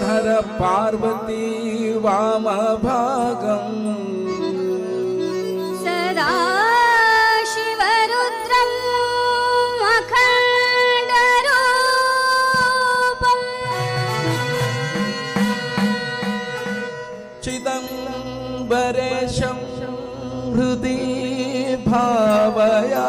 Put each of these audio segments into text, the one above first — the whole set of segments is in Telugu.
धर पार्वती वामभागम्। सदा शिवरुद्रम् अखण्डरूपम्। चिदम्बरेशं हृदि भावया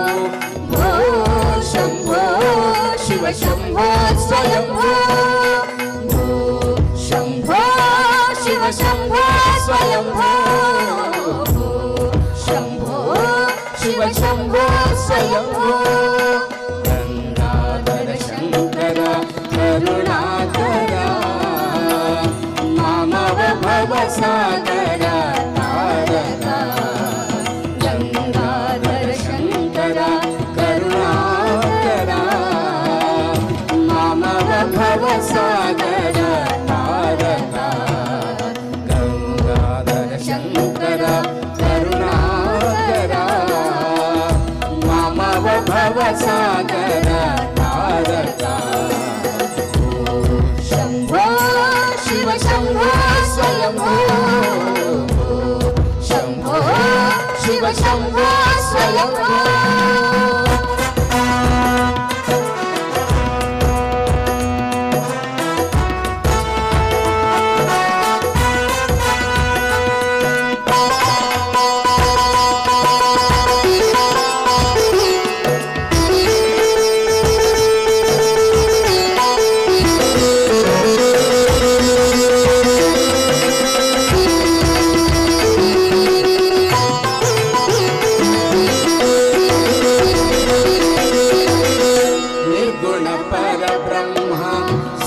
शम्भो स्वयम्भो भो शम्भो शिव शम्भो स्वयम्भो भो शम्भो शिव शम्भो स्वयम्भो गङ्गाधर शङ्कर करुणाकर मामव भवसागर तारक సాగర తారక గంగాధర శంకర కరుణాకర మమవ భవ సాగర తారక Shambho Shiva Shambho స్వయంభో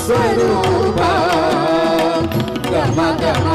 Swarupa Dharma Dharma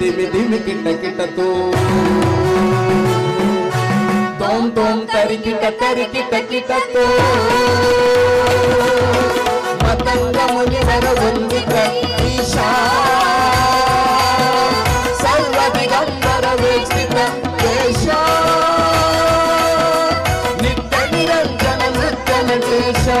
దిమి దిమి కిట కిటతో తోం తోం తరికిట తరికిట కిటతో మతంగముని వరవుంది ఈశా సర్వ దిగంబర కేశా. నిత్య నిరంజన నృత్యన చేశా.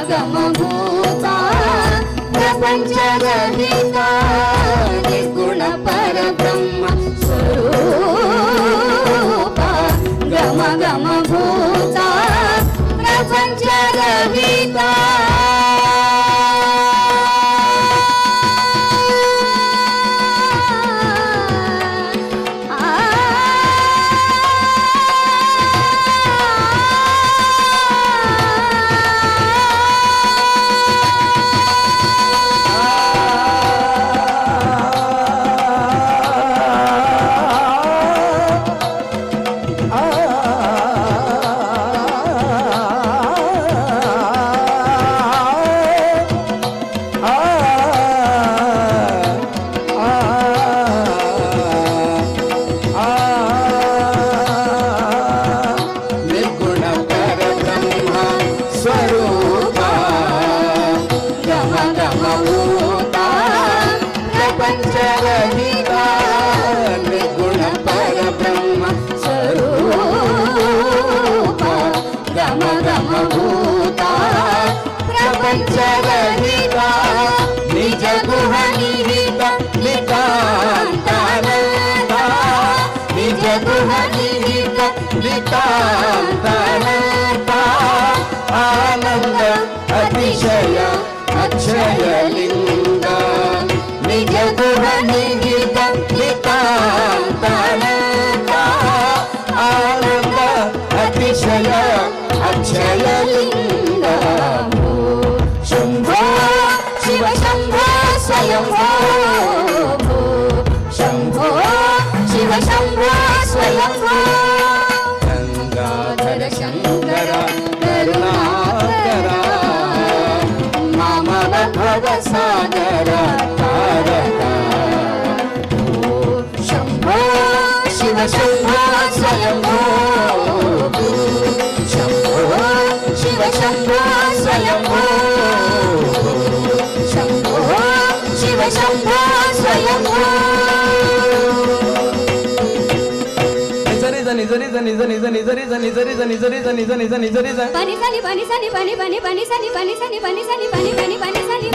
ఆగమభూతా ప్రపంచరహిత నిర్గుణ పరబ్రహ్మ స్వరూప గమ గమ భూత ప్రపంచరహిత అక్షయ అక్షయ లింగ నిజ గుణ నిజిత ఆనంద అతిశయ అక్షయ లింగ శంభో మామవ భవ సాగర తారక శంభో శివ శంభో స్వయంభో శంభో శివ శంభో స్వయంభో శంభో శివ నిజ నిజ నిజ నిజ నిజ నిజ నిజ నిజ నిజ నిజ నిజ నిజ నిజ నిజ పని సని పని సని పని పని పని సని పని సని పని సని పని పని పని సని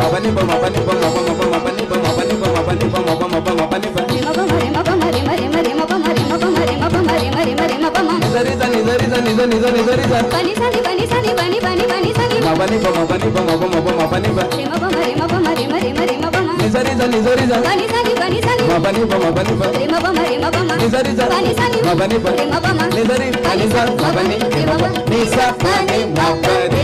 Nisa, Nisa, Nisa, Nisa, Nisa,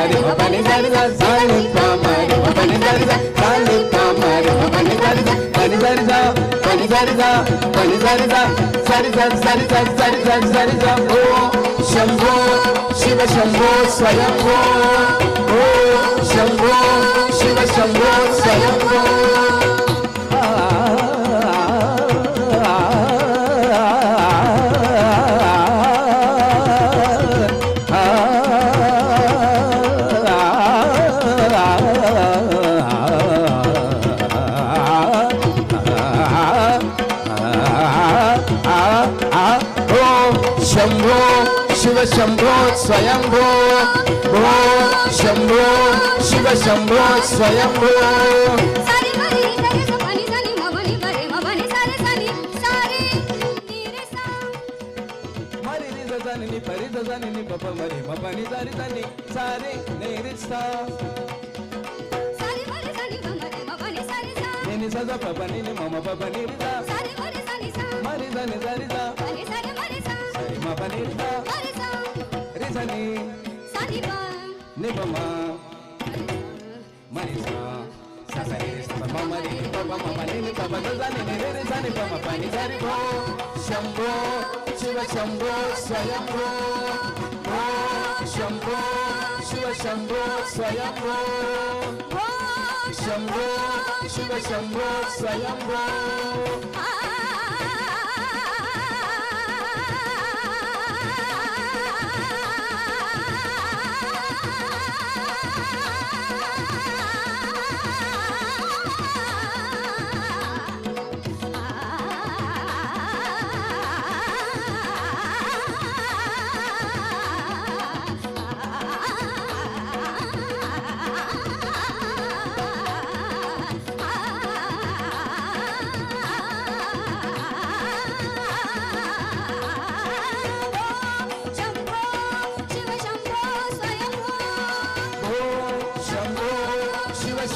పమరి మబని జరి జ సాని పమరి మబని జరి జ సాని పమరి మబని జరి జ పని జరి జ పని జరి జ పని జరి జ సరి జ సరి జ సరి జ సరి జ ఓ శంభో శివ శంభో స్వయంభో ఓ శంభో శివ శంభో స్వయంభో మరి రిజ జని పరి జని పప మరి మపని సరి తని సారే నేరిస్తా సరి మరి సని మబని మబని సరి సా నేను సజ పపని మమ పపని రిజ సరి మరి సని సా మరి దని సరి జ పని सरे निपमा मनीषा ससरे समा मरे निपमा मने निपमा जाने निरे रे जाने पमा पाणी जाने भो शंभो शिव शंभो स्वयंभो भो शंभो शिव शंभो स्वयंभो भो शंभो शिव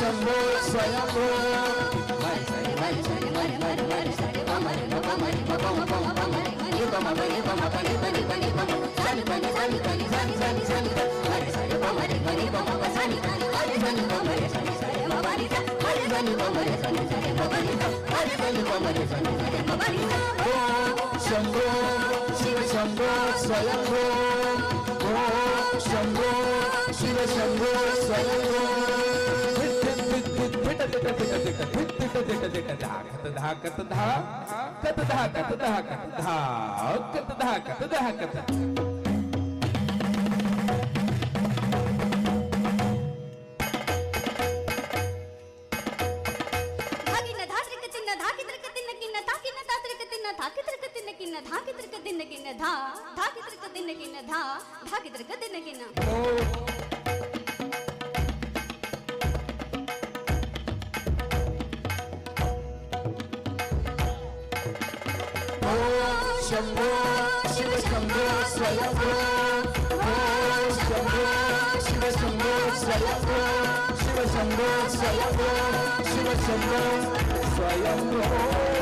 शंभो स्वयंभो शंभो शिव शंभो स्वयंभो शंभो शिव शंभो स्वयंभो धाकत धाकत धाकत धाकत धाकत धाकत धाकत धाकत धा धा कितर दिन धा धा कितर दिन गिना शम्भो शिव शम्भो स्वयम्भो ॐ शम्भो शिव शम्भो स्वयम्भो शिव शम्भो स्वयम्भो शिव शम्भो स्वयम्भो